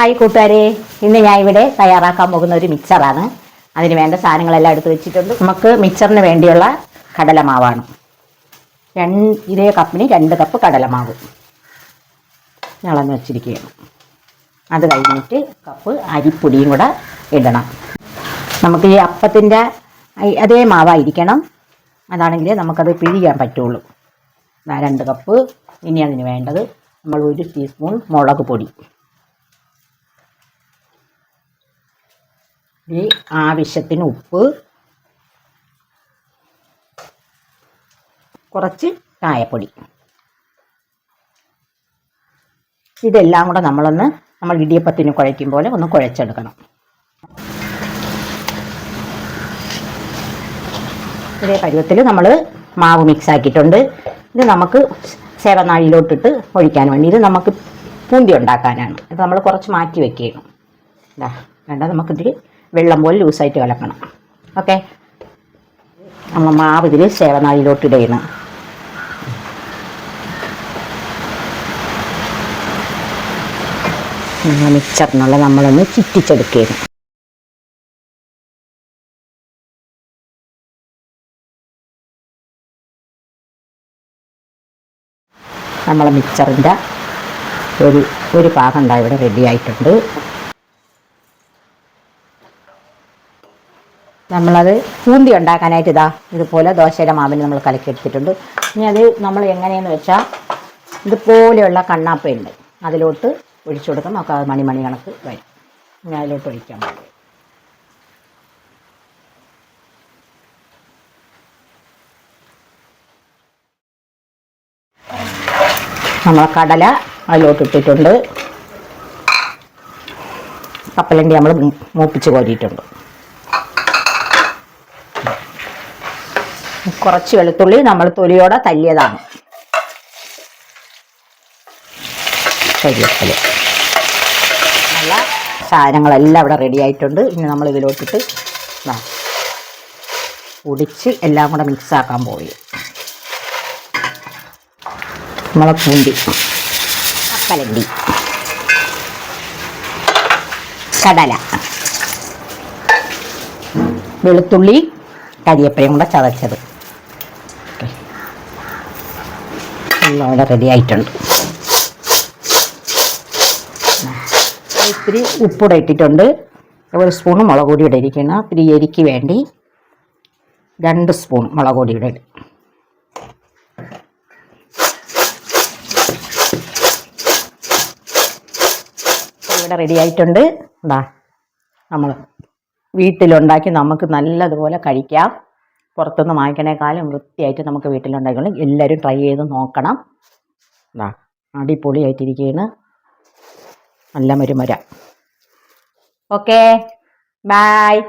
Hi കൂട്ടുകാരെ. ഇന്ന് ഞാൻ ഇവിടെ തയ്യാറാക്കാൻ പോകുന്ന ഒരു മിക്സറാണ് അതിന് വേണ്ട സാധനങ്ങളെല്ലാം എടുത്ത് വെച്ചിട്ടുണ്ട്. നമുക്ക് മിക്സറിന് വേണ്ടിയുള്ള കടലമാവാണ്. രണ്ട് ഇതേ കപ്പിന് രണ്ട് കപ്പ് കടലമാവ്. ഇളന്ന് വെച്ചിരിക്കുകയാണ്. അത് കഴിഞ്ഞിട്ട് കപ്പ് അരിപ്പൊടിയും കൂടെ ഇടണം. നമുക്ക് ഈ അപ്പത്തിന്റെ അതേ മാവായിരിക്കണം. അതാണെങ്കിൽ നമുക്കത് പിഴിയാൻ പറ്റുള്ളൂ. രണ്ട് കപ്പ്. ഇനി അതിന് വേണ്ടത് നമ്മൾ ഒരു ടീസ്പൂൺ മുളക് പൊടി. ഈ ആവശ്യത്തിന് ഉപ്പ് കുറച്ച് കായപ്പൊടി. ഇതെല്ലാം കൂടെ നമ്മളൊന്ന് നമ്മൾ ഇടിയപ്പത്തിന് കുഴയ്ക്കും പോലെ ഒന്ന് കുഴച്ചെടുക്കണം. ഇതേ പരുവത്തിൽ നമ്മൾ മാവ് മിക്സ് ആക്കിയിട്ടുണ്ട്. ഇത് നമുക്ക് സേവനാഴിയിലോട്ടിട്ട് ഒഴിക്കാൻ വേണ്ടി ഇത് നമുക്ക് പൂന്തി ഉണ്ടാക്കാനാണ്. ഇത് നമ്മൾ കുറച്ച് മാറ്റി വെക്കുകയാണ്. വേണ്ട നമുക്കിതിൽ വെള്ളം പോലെ ലൂസായിട്ട് കലക്കണം. ഓക്കെ നമ്മൾ മാവ് ഇതിൽ സേവനാഴിയിലോട്ട് ഇടയണം മിക്സറിനുള്ള നമ്മളൊന്ന് ചുറ്റിച്ചെടുക്കുകയാണ് നമ്മളെ മിക്സറിന്റെ ഒരു ഒരു പാകം ഇവിടെ റെഡി ആയിട്ടുണ്ട്. നമ്മളത് പൂന്തി ഉണ്ടാക്കാനായിട്ട് ഇതാ ഇതുപോലെ ദോശയുടെ മാവിന് നമ്മൾ കലക്കിയെടുത്തിട്ടുണ്ട്. ഇനി അത് നമ്മൾ എങ്ങനെയെന്ന് വെച്ചാൽ ഇതുപോലെയുള്ള കണ്ണാപ്പയുണ്ട് അതിലോട്ട് ഒഴിച്ചു കൊടുക്കാം. നമുക്ക് അത് മണിമണി മണി കണക്ക് വരും. ഇനി അതിലോട്ട് ഒഴിക്കാൻ പറ്റും നമ്മൾ കടല അതിലോട്ട് ഇട്ടിട്ടുണ്ട്. കപ്പലണ്ടി നമ്മൾ മൂപ്പിച്ച് കോരിയിട്ടുണ്ട്. കുറച്ച് വെളുത്തുള്ളി നമ്മൾ തൊലിയോടെ തല്ലിയതാണ്. കരിവേപ്പില നല്ല സാധനങ്ങളെല്ലാം ഇവിടെ റെഡി ആയിട്ടുണ്ട്. ഇനി നമ്മൾ ഇതിലോട്ടിട്ട് ഒടിച്ച് എല്ലാം കൂടെ മിക്സ് ആക്കാൻ പോയി. നമ്മളെ പൂണ്ടി കപ്പലണ്ടി കടല വെളുത്തുള്ളി കരിയപ്പയും കൂടെ ചതച്ചത് ഓക്കേ. ഇവിടെ റെഡി ആയിട്ടുണ്ട്. ഇത്തിരി ഉപ്പൂടെ ഇട്ടിട്ടുണ്ട്. ഒരു സ്പൂൺ മുളക് പൊടി പിന്നെ ഇത്തിരി എരിക്ക് വേണ്ടി രണ്ട് സ്പൂൺ മുളക് പൊടിയുടെ ഇടും. ഇവിടെ റെഡി ആയിട്ടുണ്ട്. എന്താ നമ്മൾ വീട്ടിലുണ്ടാക്കി നമുക്ക് നല്ലതുപോലെ കഴിക്കാം. പുറത്തുനിന്ന് വാങ്ങിക്കണേക്കാളും വൃത്തിയായിട്ട് നമുക്ക് വീട്ടിലുണ്ടെങ്കിലും എല്ലാവരും ട്രൈ ചെയ്ത് നോക്കണം. എന്താ അടിപൊളിയായിട്ടിരിക്കുകയാണ് നല്ല മരുമര. Okay bye